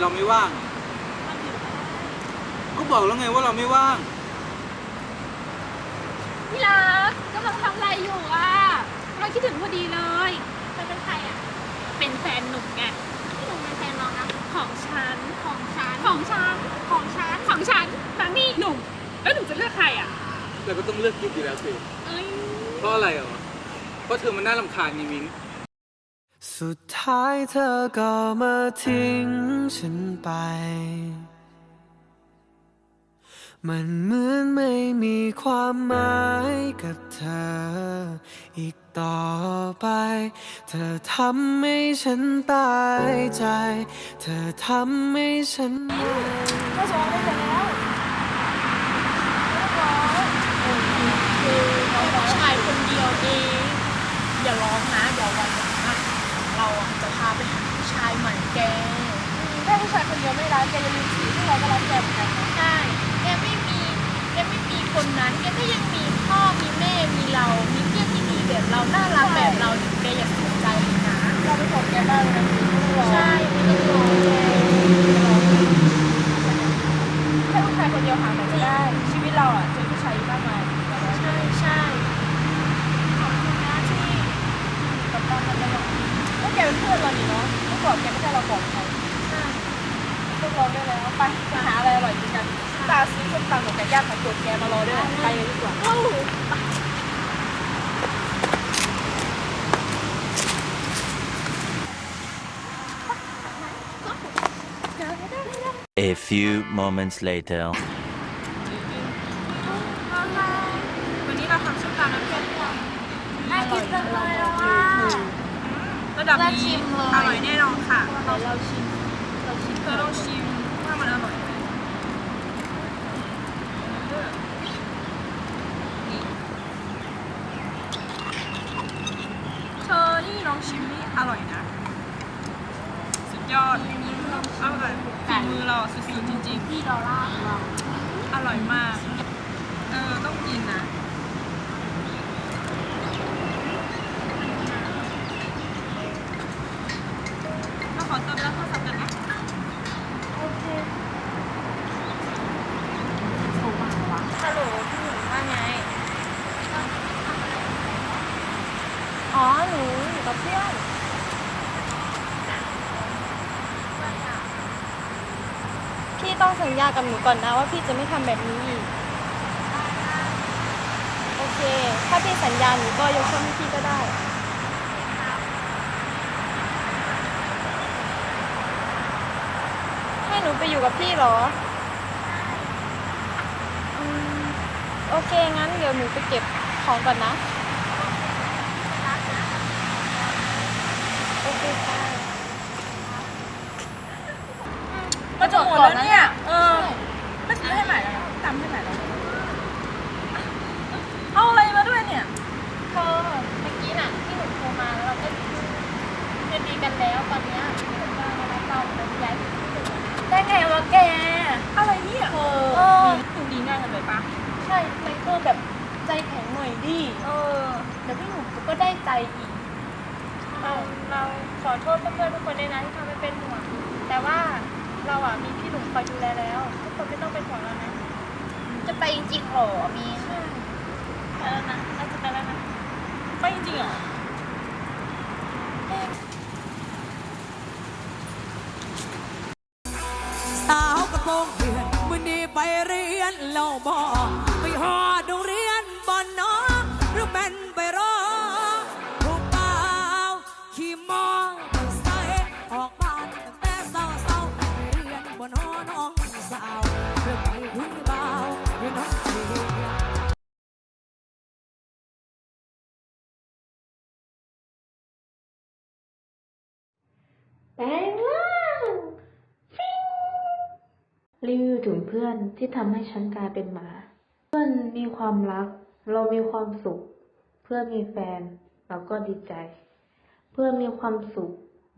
เราไม่ว่าง ก็บอกแล้วไงว่าเราไม่ว่าง พี่รักกำลังทำอะไรอยู่อะกำลังคิดถึงพอดีเลยเธอเป็นใครอะเป็นแฟนหนุ่มไงพี่หนุ่มเป็นแฟนเรานะของฉันของฉันของฉันของฉันของฉันฟังนี่หนุ่มแล้วหนุ่มจะเลือกใครอะเราก็ต้องเลือกกิ๊กอยู่แล้วสิ เอ้ยเพราะอะไรเหรอ เพราะเธอมันน่ารำคาญนี่มิ้ง สุดท้ายเธอก็มาทิ้งฉันไป มันเหมือนไม่มีความหมายกับเธอ อีกต่อไป เธอทำให้ฉันตายใจ เธอทำให้ฉันก็ซ้อมได้แล้วผู้ชายคนเดียวเองอย่าร้องนะ ไปหาผู้ชายใหม่แกแค่ผู้ชายคนเดียวไม่รักแกจะลืมสีที่เราก็รักแกเหมือนกันนะใช่แกไม่มีแกไม่มีคนนั้นแกก็ยังมีพ่อมีแม่มีเรา มีเพื่อนที่ดีแบบเราน่ารักแบบเราอยู่แกอย่าเสียใจเลยนะเราไปบอกแกบ้างนะไม่ต้องรอใช่ไม่ต้องรอแกแค่ผู้ชายคนเดียวหาไหนก็ได้ ชีวิตเราอะเจอผู้ชายอีกมากมาย ใช่ใช่ขอบคุณนะที่ กับตอนนั้นเรา พื่อนเรานี่เนาะเมื่อก่อนแกไม่ใช่เราก่อนใครใช่พวกเราได้แล้วไปไปหาอะไรอร่อยกินกันตาซื้อส้มตำกับไก่ย่างของโจทย์แกมารอด้วยไปเลยดีกว่า A few moments later. วันนี้เราทำส้มตำน้ำเค็ม น่ากินจังเลยอะ ระ ดับน่านี้ชิมเลย อร่อยแน่นอนค่ะเราเราชิมเราชิมเธอต้องชิมว่ามันอร่อยไหมนี่เธอนี่ลองชิมนี่อร่อยนะ สุดยอดอร่อยฝีมือเราสุดๆจริงพี่ดอลล่าของเราๆอร่อยมาก ต้องสัญญากับหนูก่อนนะว่าพี่จะไม่ทำแบบนี้อีก โอเค ถ้าพี่สัญญาหนูก็ยกโทษให้พี่ก็ได้ ให้หนูไปอยู่กับพี่เหรออืมโอเค งั้นเดี๋ยวหนูไปเก็บของก่อนนะ โอเคค่ะมา จบหมดแล้วเนี่ย เออไม่ซื้อให้ใหม่แล้วนะจำให้ใหม่แล้วนะเอาอะไรมาด้วยเนี่ย เธอเมื่อกี้น่ะที่หนูโทรมาแล้วเราก็คืนดีกันแล้วตอนเนี้ยที่หนูมารับเราเป็นย้ายไปที่อื่นได้ไงวะแก อะไรเนี่ยเธอเออถึงดีง่ายกันเลยปะใช่แต่เธอแบบใจแข็งหน่อยดิเออเดี๋ยวพี่หนูก็ได้ใจอีก เราเราขอโทษเพื่อนๆทุกคนด้วยนะที่ทำให้เป็นห่วงแต่ว่า เราอะมีพี่หนุ่มคอยดูแลแล้วทุกคนไม่ต้องเป็นห่วงเรานะ จะไปจริงๆเหรอมีใช่ไปแล้วนะน่าจะไปแล้วนะไปจริงๆเหรอสาวกระโปรงเพื่อนมื้อนี้ไปเรียนเราบอก แปลงร่างฟิงรีวิวถึงเพื่อนที่ทำให้ฉันกลายเป็นหมา เพื่อนมีความรัก เรามีความสุข เพื่อนมีแฟน เราก็ดีใจ เพื่อนมีความสุข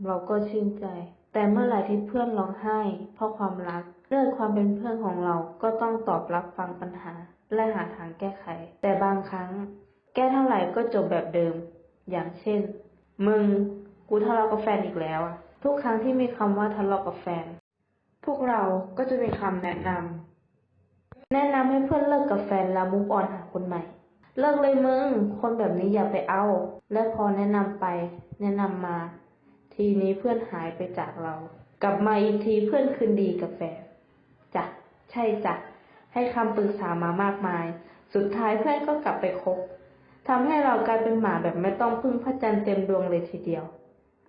เราก็ชื่นใจ แต่เมื่อไหร่ที่เพื่อนร้องไห้ เพราะความรักเรื่องความเป็นเพื่อนของเราก็ต้องตอบรับฟังปัญหา และหาทางแก้ไข แต่บางครั้ง แก้เท่าไหร่ก็จบแบบเดิม อย่างเช่น มึง กูทะเลาะกับแฟนอีกแล้วอะ ทุกครั้งที่มีคำว่าทะเลาะกับแฟน พวกเราก็จะมีคำแนะนำแนะนำให้เพื่อนเลิกกับแฟนแล้วมุกออนหาคนใหม่ เลิกเลยมึง คนแบบนี้อย่าไปเอา และพอแนะนำไป แนะนำมา ทีนี้เพื่อนหายไปจากเรา กลับมาอีกทีเพื่อนคืนดีกับแฟนจ้ะใช่จ้ะให้คำปรึกษามามากมาย สุดท้ายเพื่อนก็กลับไปคบทำให้เรากลายเป็นหมาแบบไม่ต้องพึ่งพระจันทร์เต็มดวงเลยทีเดียว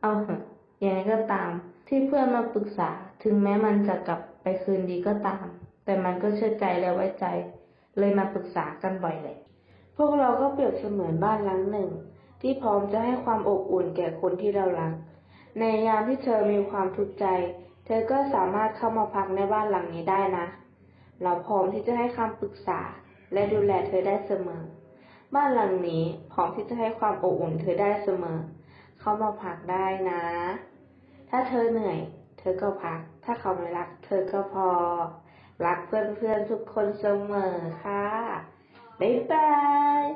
เอาเหอะ ยังไงก็ตาม ที่เพื่อนมาปรึกษาถึงแม้มันจะกลับไปคืนดีก็ตาม แต่มันก็เชื่อใจและไว้ใจ เลยมาปรึกษากันบ่อยเลย พวกเราก็เปรียบเสมือนบ้านหลังหนึ่ง ที่พร้อมจะให้ความอบอุ่นแก่คนที่เรารัก ในยามที่เธอมีความทุกข์ใจ เธอก็สามารถเข้ามาพักในบ้านหลังนี้ได้นะ เราพร้อมที่จะให้คำปรึกษา และดูแลเธอได้เสมอ บ้านหลังนี้พร้อมที่จะให้ความอบอุ่นเธอได้เสมอ เข้ามาพักได้นะ ถ้าเธอเหนื่อย เธอก็พัก ถ้าเขาไม่รัก เธอก็พอ รักเพื่อนๆทุกคนเสมอค่ะ บ๊ายบาย